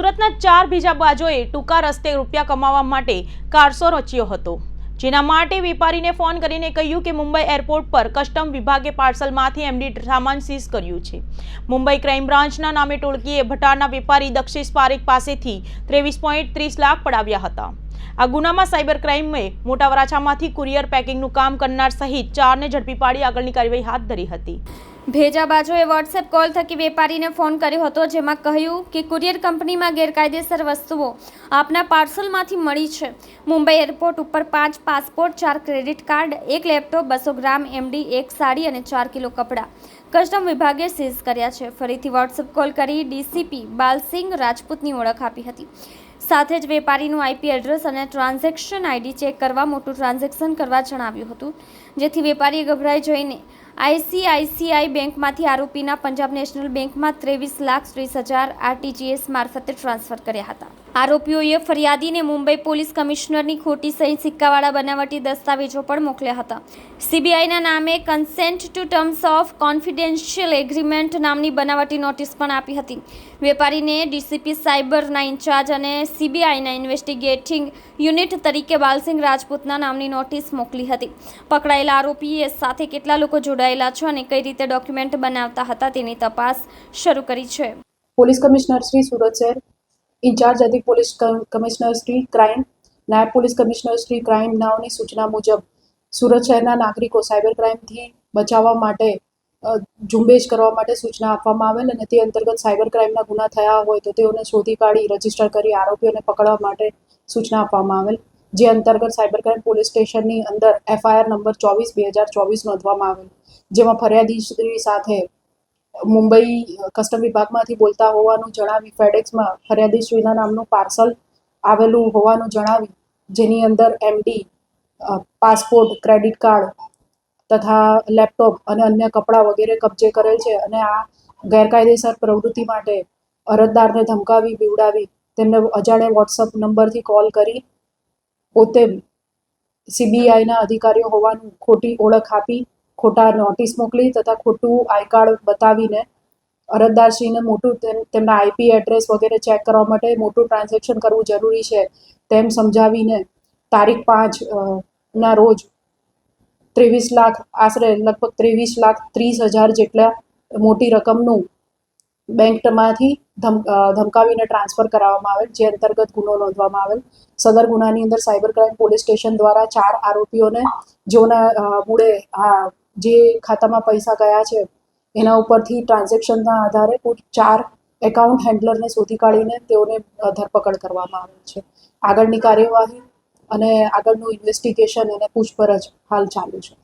સુરતના ચાર બીજા બાજોએ ટૂંકા રસ્તે રૂપિયા કમાવા માટે કારસો રચ્યો હતો. જેના માટે વેપારીને ફોન કરીને કહ્યું કે મુંબઈ એરપોર્ટ પર કસ્ટમ વિભાગે પાર્સલમાંથી એમડી સામાન સીઝ કર્યું છે. મુંબઈ ક્રાઇમ બ્રાન્ચના નામે ટોળકીએ ભટારના વેપારી દક્ષિશ પારેખ પાસેથી ત્રેવીસ પોઈન્ટ ત્રીસ લાખ પડાવ્યા હતા. આ ગુનામાં સાયબર ક્રાઇમે મોટા વરાછામાંથી કુરિયર પેકિંગનું કામ કરનાર સહિત ચારને ઝડપી પાડી આગળની કાર્યવાહી હાથ ધરી હતી. ભેજાબાજોએ વોટ્સએપ કોલ થકી વેપારીને ફોન કર્યો હતો, જેમાં કહ્યું કે કુરિયર કંપનીમાં ગેરકાયદેસર વસ્તુઓ આપના પાર્સલમાંથી મળી છે. મુંબઈ એરપોર્ટ ઉપર પાંચ પાસપોર્ટ, ચાર ક્રેડિટ કાર્ડ, એક લેપટોપ, બસો ગ્રામ એમડી એક સાડી અને ચાર કિલો કપડાં કસ્ટમ વિભાગે સીઝ કર્યા છે. ફરીથી વોટ્સએપ કોલ કરી ડીસીપી બાલસિંગ રાજપૂતની ઓળખ આપી હતી. સાથે જ વેપારીનું આઈપી એડ્રેસ અને ટ્રાન્ઝેક્શન આઈડી ચેક કરવા, મોટું ટ્રાન્ઝેક્શન કરવા જણાવ્યું હતું, જેથી વેપારીએ ગભરાઈ જઈને આઈસીઆઈસીઆઈ બેંકમાંથી આરોપીના પંજાબ નેશનલ બેંકમાં ત્રેવીસ લાખ ત્રીસ હજાર આરટીજીએસ મારફતે ટ્રાન્સફર કર્યા હતા. આરોપીઓએ ફરિયાદીને મુંબઈ પોલીસ કમિશનરની ખોટી સહી સિક્કાવાળા બનાવટી દસ્તાવેજો પણ મોકલ્યા હતા. સીબીઆઈના નામે consent to terms of confidential agreement નામની બનાવટી નોટિસ પણ આપી હતી. વેપારીને ડીસીપી સાયબરના ઇન્ચાર્જ અને સીબીઆઈના ઇન્વેસ્ટિગેટિંગ યુનિટ તરીકે બાલસિંહ રાજપૂતના નામની નોટિસ મોકલી હતી. પકડાયેલા આરોપીએ સાથે કેટલા લોકો જોડાયેલા છો અને કઈ રીતે ડોક્યુમેન્ટ બનાવતા હતા તેની તપાસ શરૂ કરી છે. પોલીસ કમિશનર શ્રી સુરત શહેર, ઇન્ચાર્જ અધિક પોલીસ કમિશનર શ્રી ક્રાઇમ, નાયબ પોલીસ કમિશનર શ્રી ક્રાઇમ નાઓની સૂચના મુજબ, સુરત શહેરના નાગરિકો સાયબર ક્રાઇમથી બચાવવા માટે ઝુંબેશ કરવા માટે સૂચના આપવામાં આવેલ અને તે અંતર્ગત સાયબર ક્રાઇમના ગુના થયા હોય તો તેઓને શોધી કાઢી, રજિસ્ટર કરી, આરોપીઓને પકડવા માટે સૂચના આપવામાં આવેલ. જે અંતર્ગત સાયબર ક્રાઇમ પોલીસ સ્ટેશનની અંદર એફઆઈઆર નંબર ચોવીસ બે હજાર ચોવીસ નોંધવામાં આવેલ. જેમાં ફરિયાદી સાથે મુંબઈ કસ્ટમ વિભાગમાંથી બોલતા હોવાનું જણાવી ફેડેક્સમાં ફરિયાદીશ્રીના નામનું પાર્સલ આવેલું હોવાનું જણાવી જેની અંદર એમડી પાસપોર્ટ, ક્રેડિટ કાર્ડ તથા લેપટોપ અને અન્ય કપડાં વગેરે કબજે કરેલ છે અને આ ગેરકાયદેસર પ્રવૃત્તિ માટે અરજદારને ધમકાવી બીવડાવી તેમને અજાણે વોટ્સઅપ નંબરથી કોલ કરી પોતે સીબીઆઈના અધિકારીઓ હોવાનું ખોટી ઓળખ આપી, ખોટા નોટિસ મોકલી તથા ખોટું આઈ કાર્ડ બતાવીને અરજદારશ્રીને મોટું તેમ- તેમના આઈપી એડ્રેસ વગેરે ચેક કરવા માટે મોટું ટ્રાન્ઝેક્શન કરવું જરૂરી છે, તેમ સમજાવીને તારીખ પાંચ ના રોજ ત્રેવીસ લાખ, આશરે લગભગ ત્રેવીસ લાખ ત્રીસ હજાર જેટલા મોટી રકમનું બેંકમાંથી ધમકાવીને ટ્રાન્સફર કરાવવામાં આવેલ, જે અંતર્ગત ગુનો નોંધવામાં આવેલ. સદર ગુનાની અંદર સાયબર ક્રાઇમ પોલીસ સ્ટેશન દ્વારા ચાર આરોપીઓને જેઓના મૂળે જે ખાતામાં પૈસા ગયા છે, એના ઉપરથી ટ્રાન્ઝેક્શનના આધારે કુલ ચાર એકાઉન્ટ હેન્ડલરને શોધી કાઢીને તેઓને ધરપકડ કરવામાં આવેલ છે. આગળની કાર્યવાહી અને આગળનું ઇન્વેસ્ટિગેશન અને પૂછપરછ હાલ ચાલુ છે.